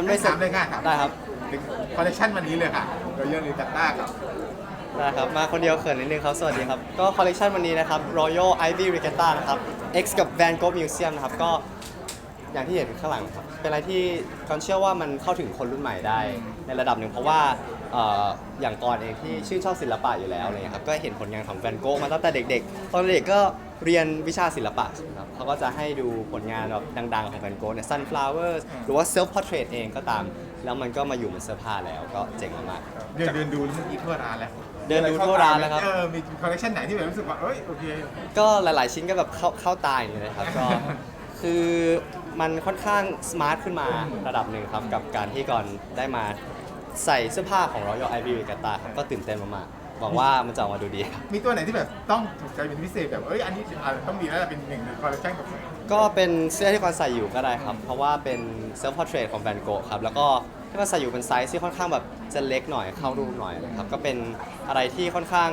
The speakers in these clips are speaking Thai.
มันไม่ถามเลยค่ะถามได้ครับถึงคอลเลคชันวันนี้เลยค่ะโดยเยอร์ลิตัต้ากับได้ครับ มาคนเดียวเขินนิดนึงครับ สวัสดีครับ ก็คอลเลกชันวันนี้นะครับ Royal Ivy Regatta นะครับ X กับ Van Gogh Museum นะครับ ก็อย่างที่เห็นข้างหลังครับ เป็นอะไรที่กอนเชื่อว่ามันเข้าถึงคนรุ่นใหม่ได้ในระดับหนึ่ง เพราะว่าเอ่ออย่างกอนเองที่ชื่นชอบศิลปะอยู่แล้วอะไรเงี้ยครับ ก็เห็นผลงานของแวนโก g มาตั้งแต่เด็กๆ ตอนเด็กก็ เรียนวิชาศิลปะใช่ไหมครับเขาก็จะให้ดูผลงานแบบดังๆ ของแวนโก g เนี่ย Sunflowers หรือว่า Self Portrait เองก็ตาม แล้วมันก็มาอยู่บนเสื้อผ้าแล้วก็เจ๋งมากเดินเดินดูเมื่อกี้ทั่วร้านแล้วๆเดินดูทั่วร้านแล้วครับ เออมีคอลเลคชันไหนที่แบบรู้สึกว่าเอ้ยโอเค ก็หลาย ๆ ชิ้นก็แบบเข้าเข้าตาอย่างนี้เลยครับ ก็ คือมันค่อนข้างสมาร์ทขึ้นมาระดับหนึ่งครับ กับการที่ก่อนได้มาใส่เสื้อผ้าของ Royal Ivy Regatta ครับก็ตื่นเต้นมากๆ หวังว่ามันจะออกมาดูดีครับมีตัวไหนที่แบบต้องถูกใจเป็นพิเศษแบบเอ้ยอันนี้อาจจะต้องมีแล้วล่ะเป็นหนึ่งในคอลเลคชันกับก็เป็นเสื้อที่ก่อนใส่อยู่ก็ได้ครับ เพราะว่าเป็น self portrait ของ Van Gogh ครับ แล้วก็ที่ก่อนใส่อยู่เป็นไซส์ที่ค่อนข้างแบบจะเล็กหน่อยเข้ารูปหน่อยนะครับ ก็เป็นอะไรที่ค่อนข้าง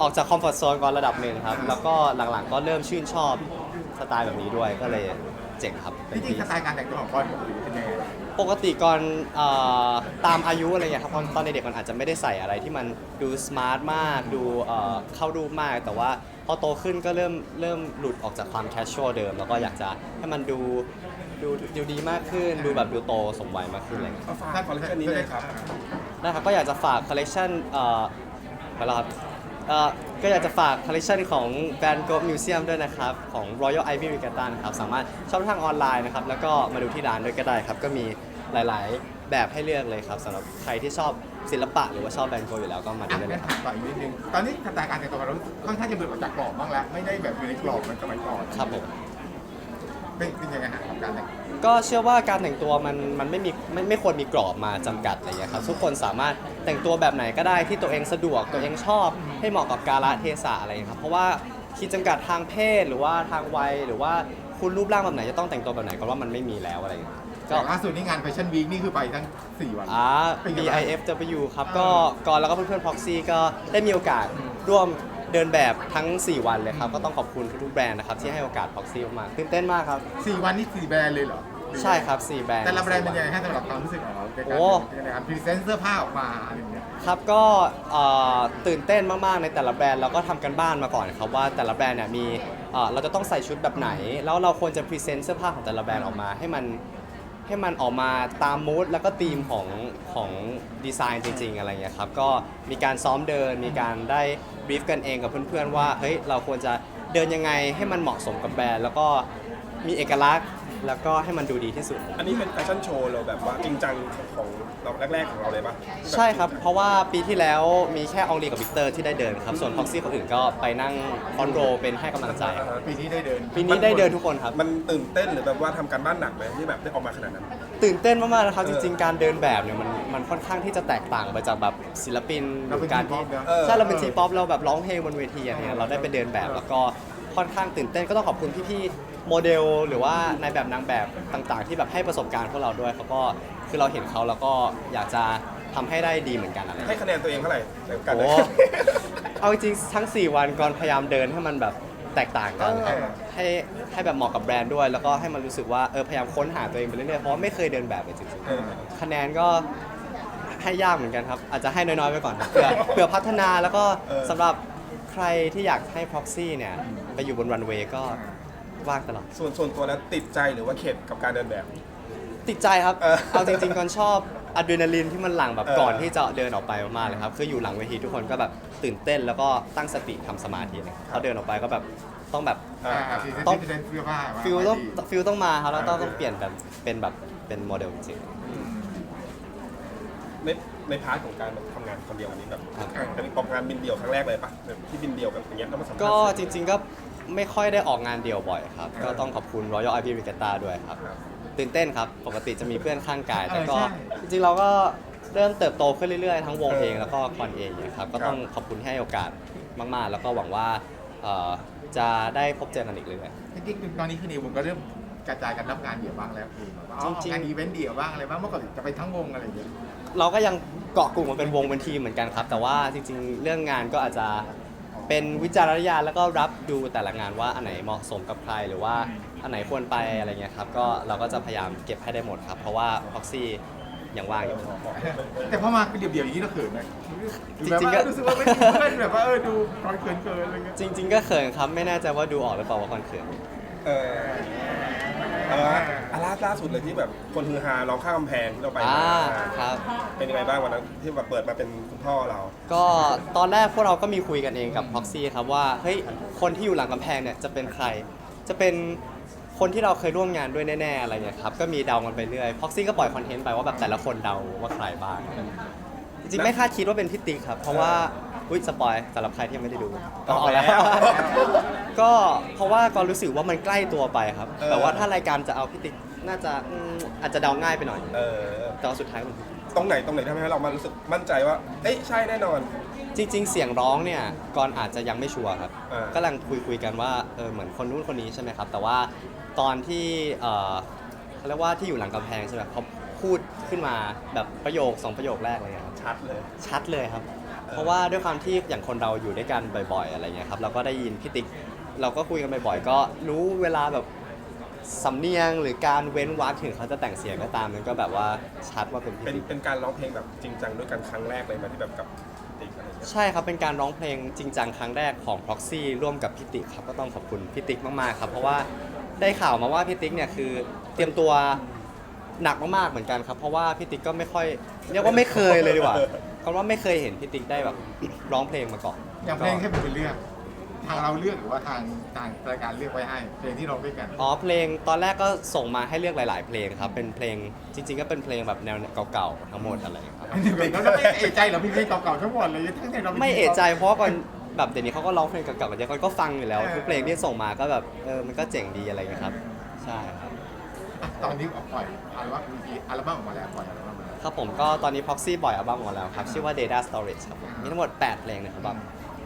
ออกจากคอมฟอร์ z โซนก่อนระดับหนึ่งครับ แล้วก็หลังๆก็เริ่มชื่นชอบสไตล์แบบนี้ด้วยก็เลย เจ๋งครับเป็นที่จริงที่สไตล์การแต่งตัวของก้อนปกติเป็นยังไงปกติก่อนเอ่อตามอายุอะไรเงี้ยครับตอนตอนเด็กๆมันอาจจะไม่ได้ใส่อะไรที่มันดูสมาร์ทมากดูเอ่อเข้ารูปมาก แต่ว่าพอโตขึ้นก็เริ่มเริ่มหลุดออกจากความแคชชวลเดิม แล้วก็อยากจะให้มันดูดูดูดีมากขึ้น ดูแบบดูโตสมวัยมากขึ้นอะไรเงี้ยเอาฝากคอลเลคชันนี้เลยครับ นะครับก็อยากจะฝากคอลเลกชันเอ่อไปแล้วครับ เอ่อก็อยากจะฝากคอลเลกชันของ Van Gogh Museum ด้วยนะครับ ของ Royal Ivy Regatta นะครับสามารถชอบทางออนไลน์นะครับ แล้วก็มาดูที่ร้านด้วยก็ได้ครับ ก็มีหลายๆ แบบให้เลือกเลยครับสำหรับใครที่ชอบศิลปะหรือว่าชอบแวนโกอยู่แล้วก็มาดูอะได้เลงั้ยนครับถามต่ออีกนิดนึงตอนนี้สไตล์การแต่งตัวเราค่อนข้างจะเบื่อออกจากกรอบบ้างแล้ว ไม่ได้แบบอยู่ในกรอบเหมือนสมัยก่อนครับผม เป็นเป็นยังไงฮะกับการแต่งก็เชื่อว่าการแต่งตัวมันมันไม่มีไม่ไม่ควรมีกรอบมาจำกัดอะไรอย่างเงี้ยครับทุกคนสามารถ แต่งตัวแบบไหนก็ได้ที่ตัวเองสะดวกตัวเองชอบให้เหมาะกับกาลเทศะอะไรอย่างเงี้ยครับเพราะว่าขีดจำกัดทางเพศหรือว่าทางวัยหรือว่าคุณรูปร่างแบบไหนจะต้องแต่งตัวแบบไหนก็ว่ามันไม่มีแล้วอะไรอย่างเงี้ย ก็ แต่ล่าสุดนี่งานแฟชั่นวีคนี่คือไปทั้ง 4 วัน อ่า เป็นไงบ้าง BIFW ครับ ก็ก่อนแล้วก็เพื่อนๆ Proxy ก็ได้มีโอกาสร่วมเดินแบบทั้ง 4 วันเลยครับ ก็ต้องขอบคุณทุกๆแบรนด์นะครับ ที่ให้โอกาส Proxy มากๆตื่นเต้นมากครับ4วันนี่4แบรนด์เลยเหรอ ใช่ครับ4แบรนด์ แต่ละแบรนด์เป็นยังไงฮะสำหรับความรู้สึกของเราในการโอ้ ในการพรีเซนต์เสื้อผ้าออกมาอะไรอย่างเงี้ย ครับก็เอ่อตื่นเต้นมากๆในแต่ละแบรนด์เราก็ทำกันบ้านมาก่อนครับว่าแต่ละแบรนด์เนี่ยมีเอ่อเราจะต้องใส่ชุดแบบไหน แล้วเราควรจะพรีเซนต์เสื้อผ้าของแต่ละแบรนด์ออกมาให้มันให้มันออกมาตามมูดแล้วก็ธีมของของดีไซน์จริง ๆ อะไรเงี้ยครับก็มีการซ้อมเดินมีการได้บรีฟกันเองกับเพื่อนๆว่าเฮ้ยเราควรจะเดินยังไงให้มันเหมาะสมกับแบรนด์ แล้วก็มีเอกลักษณ์ แล้วก็ให้มันดูดีที่สุด อันนี้เป็นแฟชั่นโชว์เราแบบว่าจริงจังของเราแรกๆของเราเลยปะใช่ครับ เพราะว่าปีที่แล้วมีแค่อองลีกับวิกเตอร์ที่ได้เดินครับ ส่วนพ็อกซี่คนอื่นก็ไปนั่งคอนโรเป็นให้กำลังใจครับปีนี้ได้เดิน ปีนี้ได้เดินทุกคนครับ มันตื่นเต้นหรือแบบว่าทำการบ้านหนักไหมที่แบบได้ออกมาขนาดนั้น ตื่นเต้นมากๆนะครับเอจอริงๆ การเดินแบบเนี่ยมันมันค่อนข้างที่จะแตกต่างไปจากแบบศิลปินหเรารืเป็นอการทีป๊ที่อปนะเออใช่เราเป็นทีป๊อปเราแบบร้องเพลงบนเวทีอะไรเงี้ยเราได้ไปเดินแบบแล้วก็ค่อนข้างตื่นเต้นก็ต้องขอบคุณพี่ๆ โมเดลหรือว่าในายแบบนางแบบต่างๆ ที่แบบให้ประสบการณ์พวกเราด้วยเขาก็คือเราเห็นเขาแล้วก็อยากจะทำให้ได้ดีเหมือนกันอะไรให้คะแนนตัวเองเท่าไหร่ในการโอ้เอาจริงๆทั้ง 4 วันก่อนพยายามเดินให้มันแบบแตกต่างกันครับเออ ให้ให้แบบเหมาะกับแบรนด์ด้วย แล้วก็ให้มันรู้สึกว่าเออพยายามค้นหาตัวเองไปเรื่อยๆเพราะว่าไม่เคยเดินแบบเลยจริงเออๆคะแนนก็ให้ยากเหมือนกันครับ อาจจะให้น้อยๆไปก่อนเผื่อ เผื่อพัฒนาแล้วก็เออ สำหรับใครที่อยากให้ proxy เนี่ย ไปอยู่บนรันเวย์ก็ ว่างตลอด ส่วนส่วนตัวแล้วติดใจหรือว่าเข็ดกับการเดินแบบ ติดใจครับ เออเอาจริงๆก่อนชอบอะดรีนาลีนที่มันหลั่งแบบเออ ก่อนที่จะเดินออกไปมากๆเลยครับ คืออยู่หลังเวทีทุกคนก็แบบตื่นเต้นแล้วก็ตั้งสติทำสมาธิเลยเขาเดินออกไปก็แบบต้องแบบอ่าอ่าพรีเซนต์ต้องพรีเซนต์เสื้อผ้ามาฟิลต้องดีฟิลต้องมาครับแล้วต้องเออต้องเปลี่ยนแบบเป็นแบบเป็นโมเดลจริงในในพาร์ทของการแบบทำงานคนเดียวอันนี้แบบครับ อันนี้ออกงานบินเดี่ยวครั้งแรกเลยปะแบบที่บินเดี่ยวแบบอย่างเงี้ยต้องมาสัมภาษณ์ก็จริงๆก็ ไม่ค่อยได้ออกงานเดี่ยวบ่อยครับ ก็ต้องขอบคุณ Royal Ivy Regatta ด้วยครับครับ ตื่นเต้นครับ ปกติจะมีเพื่อนข้างกาย แต่ก็เออใช่จริงๆเราก็เริ่มเติบโตขึ้นเรื่อยๆ ทั้งวงเออเองแล้วก็คอนเองเนี่ยครับ ก็ต้องขอบคุณที่ให้โอกาสมากๆ แล้วก็หวังว่าเอ่อจะได้พบเจอกันอีกเรื่อยๆจริงๆตอนนี้คือในวงก็เริ่มกระจายกันรับงานเดี่ยวบ้างแล้วคือแบบว่าอ๋อจริงๆ งานอีเวนต์เดี่ยวบ้างอะไรบ้างเมื่อก่อนจะไปทั้งวงอะไรอย่างเงี้ย เราก็ยังเกาะกลุ่มมาเป็นวงเป็นทีมเหมือนกันครับ แต่ว่าจริงๆ เรื่องงานก็อาจจะ เป็นวิจารณญาณแล้วก็รับดูแต่ละงานว่าอันไหนเหมาะสมกับใครหรือว่าอันไหนควรไปอะไรเงี้ยครับก็เราก็จะพยายามเก็บให้ได้หมดครับ เพราะว่า Proxy ยังว่างอยู่ แต่พอมาเป็นเดี่ยวๆอย่างนี้เราเขินไหมจริงๆก็แบบว่ารู้สึกว่าไม่มีเพื่อนแบบว่าเออดูคอนเขินเกินอะไรเงี้ยจริง ๆ ก็เขินครับไม่แน่ใจว่าดูออกหรือเปล่าว่าคอนเขิน เออ เอออะล่าล่าสุดเลยที่แบบคนฮือฮาเราข้ามกำแพงที่เราไปอ่ามาครับ เป็นยังไงบ้างวันนั้นที่แบบเปิดมาเป็นคุณพ่อเรา ก็ตอนแรกพวกเราก็มีคุยกันเองกับ Proxy ครับว่าเฮ้ยคนที่อยู่หลังกำแพงเนี่ยจะเป็นใคร จะเป็นคนที่เราเคยร่วมงานด้วยแน่ๆอะไรเงี้ยครับก็มีเดากันไปเรื่อย Proxy ก็ปล่อยคอนเทนต์ไปว่าแบบแต่ละคนเดาว่าใครบ้างจริงๆไม่คาดคิดว่าเป็นพี่ติ๊กครับเพราะว่า อุ้ยสปอยสำหรับใครที่ยังไม่ได้ดูออกแล้ว ก็เพราะว่าก็รู้สึกว่ามันใกล้ตัวไปครับ เออ แต่ว่าถ้ารายการจะเอาพี่ติ๊กน่าจะอืมอาจจะเดาง่ายไปหน่อย เออ แต่ว่าสุดท้ายมันตรงไหนตรงไหนทำให้เรามารู้สึกมั่นใจว่า เอ้ยใช่แน่นอน จริง ๆ เสียงร้องเนี่ยก่อนอาจจะยังไม่ชัวร์ครับอ่ากำลังคุยคุยกันว่าเออเหมือนคนนู้นคนนี้ใช่ไหมครับ แต่ว่าตอนที่เออเขาเรียกว่าที่อยู่หลังกำแพงใช่ไหมเขาพูดขึ้นมาแบบประโยคสองประโยคแรกเลยครับชัดเลย ชัดเลยครับ เพราะว่าด้วยความที่อย่างคนเราอยู่ด้วยกันบ่อย ๆ อะไรเงี้ยครับเราก็ได้ยินพี่ติ๊กเราก็คุยกันบ่อยๆก็รู้เวลาแบบสำเนียงหรือการเว้นวรรคถึงเขาจะแต่งเสียงก็ตามมันก็แบบว่าชัดว่าเป็นพี่เป็นติ๊กเป็นการร้องเพลงแบบจริงจังด้วยกันครั้งแรกเลยไหมาที่แบบกับติ๊กอะไรเงี้ยใช่ครับเป็นการร้องเพลงจริงจังครั้งแรกของ Proxy ร่วมกับพี่ติ๊กครับก็ต้องขอบคุณพี่ติ๊กมากๆครับเพราะว่าได้ข่าวมาว่าพี่ติ๊กเนี่ยคือเตรียมตัวหนักมากๆเหมือนกันครับเพราะว่าพี่ติ๊กก็ไม่ค่อยเรียกว่าไม่เคยเลยดีกว่า คำว่าไม่เคยเห็นพี่ติ๊กได้แบบ ร้องเพลงมาก่อนอย่างเพลงแค่เป็นคนเลือก ทางเราเลือกหรือว่าทางทางรายการเลือกไว้ให้ เพลงที่เราด้วยกัน อ๋อเพลงตอนแรกก็ส่งมาให้เลือกหลาย ๆ เพลงครับเป็นเพลงจริง ๆ ก็เป็นเพลงแบบแนวเก่าๆทั้งหมดอะไรครับแล้วเราไม่เอะใจเหรอพี่เพลงเก่าๆทั้งหมดเลยทั้งที่เราป็นไม่เอะใจเพราะว่าก่อนแบบเดี๋ยวนี้เขาก็ร้องเพลงเก่าๆกันเยอะก่อนก็ฟังอยู่แล้วทุกเพลงที่ส่งมาก็แบบเออมันก็เจ๋งดีอะไรเงี้ยครับ ใช่ครับอะตอนนี้ออกปล่อยอัลบั้มมีอัลบั้มออกมาแล้วปล่อยอัลบั้มมาแล้ว ครับผมก็ตอนนี้ Proxy ปล่อยอัลบั้มออกมาแล้วครับ ชื่อว่า Data Storage ครับผมมีทั้งหมด 8 เพลงในอัลบั้ม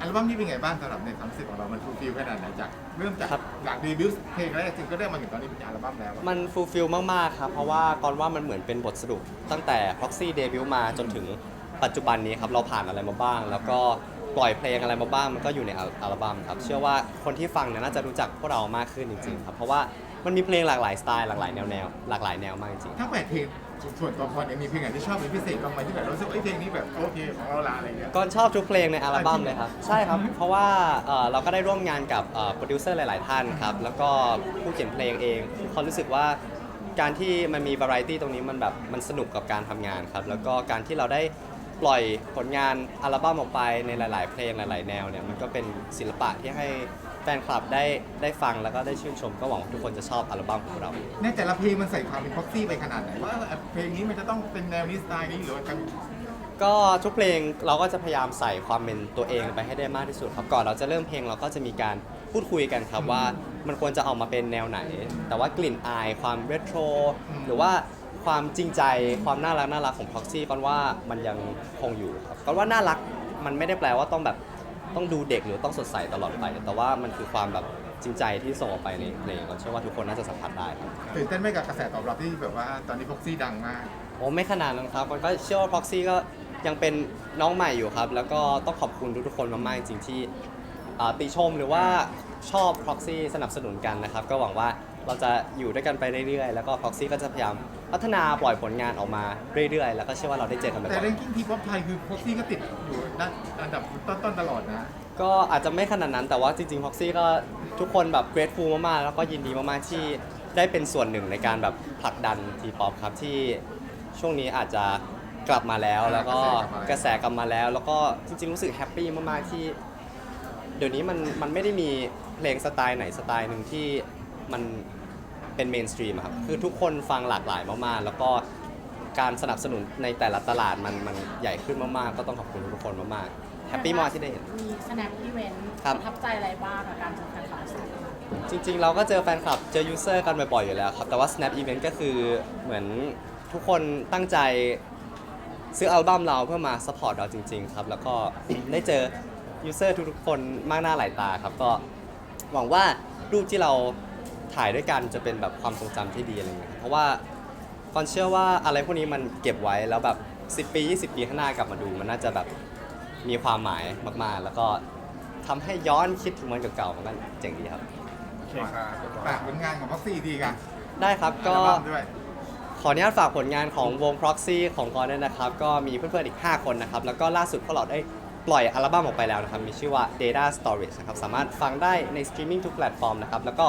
อัลบั้มนี้เป็นไงบ้างสำหรับในความรู้สึกของเรา มันฟูลฟิลขนาดไหนจากเริ่มจากครับ จากเดบิวต์เพลงแรกจริงก็ได้มาถึงตอนนี้เป็นอัลบั้มแล้วอะมันฟูลฟิลมาก ๆ ครับ เพราะว่าก่อนว่ามันเหมือนเป็นบทสรุป ตั้งแต่ Proxy เดบิวต์มาจนถึงปัจจุบันนี้ครับ เราผ่านอะไรมาบ้าง แล้วก็ปล่อยเพลงอะไรมาบ้าง มันก็อยู่ในอัลอัลบั้มครับ เชื่อว่าคนที่ฟังเนี่ยน่าจะรู้จักพวกเรามากขึ้นจริง ๆ ครับ เพราะว่ามันมีเพลงหลากหลายสไตล์หลากหลายแนวแนวหลากหลายแนวมากจริง ทั้งแปดเพลง ส่วนตัวคนเนี่ยมีเพลงไหนที่ชอบเป็นพิเศษบ้างไหมที่แบบรู้สึกว่าเอ้ยเพลงนี้แบบโอเคของเราละอะไรเงี้ย ก็ชอบทุกเพลงในอัลบั้มเลยครับ ใช่ครับ เพราะว่าเอ่อเราก็ได้ร่วมงานกับโปรดิวเซอร์หลาย ๆ ท่านครับ แล้วก็ผู้เขียนเพลงเองเขารู้สึกว่าการที่มันมี v a r i ตี้ตรงนี้มันแบบมันสนุกกับการทำงานครับ แล้วก็การที่เราได้ปล่อยผลงานอัลบั้มออกไปในหลาย ๆ เพลงหลาย ๆ แนวเนี่ยมันก็เป็นศิลปะที่ให้แฟ นคลับได้ได้ฟังแล้วก็ได้ชื่นชม ก็หวังว่าทุกคนจะชอบอัลบั้มของเรา ในแต่ละเพลงมันใส่ความเป็นพ็อกซี่ไปขนาดไหนว่าเพลงนี้มันจะต้องเป็นแนวนี้สไตล์นี้หรือว่าจะก็ทุกเพลงเราก็จะพยายามใส่ความเป็นตัวเองไปให้ได้มากที่สุดครับก่อนเราจะเริ่มเพลงเราก็จะมีการพูดคุยกันครับว่ามันควรจะออกมาเป็นแนวไหน แต่ว่ากลิ่นอายความเรโทรหรือว่าความจริงใจความน่ารักน่ารักของ Proxy ก่อนว่ามันยังคงอยู่ครับก่อนว่าน่ารักมันไม่ได้แปลว่าต้องแบบ ต้องดูเด็กหรือต้องสดใสตลอดไป แต่ว่ามันคือความแบบจริงใจที่ส่งออกไปในเพลงก่อนเชื่อว่าทุกคนน่าจะสัมผัสได้ครับตื่นเต้นไหมกับกระแสตอบรับที่แบบว่าตอนนี้พ็อกซี่ดังมาก โอ้ไม่ขนาดนั้นครับมันก็เชื่อว่า Proxy ก็ยังเป็นน้องใหม่อยู่ครับ แล้วก็ต้องขอบคุณทุกๆคนมากๆจริงๆที่อ่าติชมหรือว่าชอบ Proxy สนับสนุนกันนะครับ ก็หวังว่าเราจะอยู่ด้วยกันไปเรื่อยๆ แล้วก็ Proxy ก็จะพยายาม พัฒนาปล่อยผลงานออกมาเรื่อยๆ แล้วก็เชื่อว่าเราได้เจอกันบ่แต่อยเรนกิ้งทีป๊อปไทยคือพ็อกซี่ก็ติดอยู่ด้านอันดับต้นๆตลอดนะ ๆก็อาจจะไม่ขนาดนั้นแต่ว่าจริงๆ Proxy ก็ทุกคนแบบ grateful มากๆ แล้วก็ยินดีมากๆที่ได้เป็นส่วนหนึ่งในการแบบผลักดันทีป๊อปครับที่ช่วงนี้อาจจะกลับมาแล้วแล้วก็กระแสกลับมาแล้วแล้วก็จริงๆรู้สึกแฮปปี้มากๆที่ เดี๋ยวนี้มันมันไม่ได้มีเพลงสไตล์ไหนสไตล์หนึ่งที่มัน เป็นเมนสตรีมครับคือทุกคนฟังหลากหลายมากๆ แล้วก็การสนับสนุนในแต่ละตลาดมันมันใหญ่ขึ้นมากๆ ก็ต้องขอบคุณทุกคนมากๆแฮปปี้มากที่ได้เห็น มี snap event ครับประทับใจอะไรบ้างกับการเจอแฟนคลับสื่อจริงๆ เราก็เจอแฟนคลับ เจอยูเซอร์กันบ่อยๆ อยู่แล้วครับ แต่ว่า Snap Event ก็คือเหมือนทุกคนตั้งใจซื้ออัลบั้มเราเพื่อมาสปอร์ตเราจริงๆ ครับ แล้วก็ ได้เจอยูเซอร์ทุกๆ คนมากหน้าหลายตาครับ ก็หวังว่ารูปที่เรา ถ่ายด้วยกันจะเป็นแบบความทรงจำที่ดีอะไรเงี้ยเพราะว่าคอนเชื่อว่าอะไรพวกนี้มันเก็บไว้แล้วแบบ 10 ปี 20 ปีข้างหน้ากลับมาดู มันน่าจะแบบมีความหมายมากๆ แล้วก็ทำให้ย้อนคิดถึงวันเก่าๆมันก็เจ๋งดีครับ โอเคครับเรียบร้อยฝากผลงานของพ็อกซี่ดีกันได้ครับอัก็ลบั้มด้วย ขออนุญาตฝากผลงานของวง Proxy ของกอนด้วยนะครับ ก็มีเพื่อนๆอีก 5 คนนะครับ แล้วก็ล่าสุดพวกเราได้ ปล่อยอัลบั้มออกไปแล้วนะครับ มีชื่อว่า Data Storage นะครับ สามารถฟังได้ในสตรีมมิ่งทุกแพลตฟอร์มนะครับ แล้วก็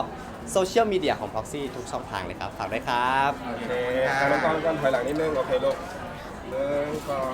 โซเชียลมีเดียของ Proxy ทุกช่องทางเลยครับ ฝากด้วยครับ โอเคอะน้องกอนก่อนถอยหลังนิดนึง โอเคลูกหนึ่งสอง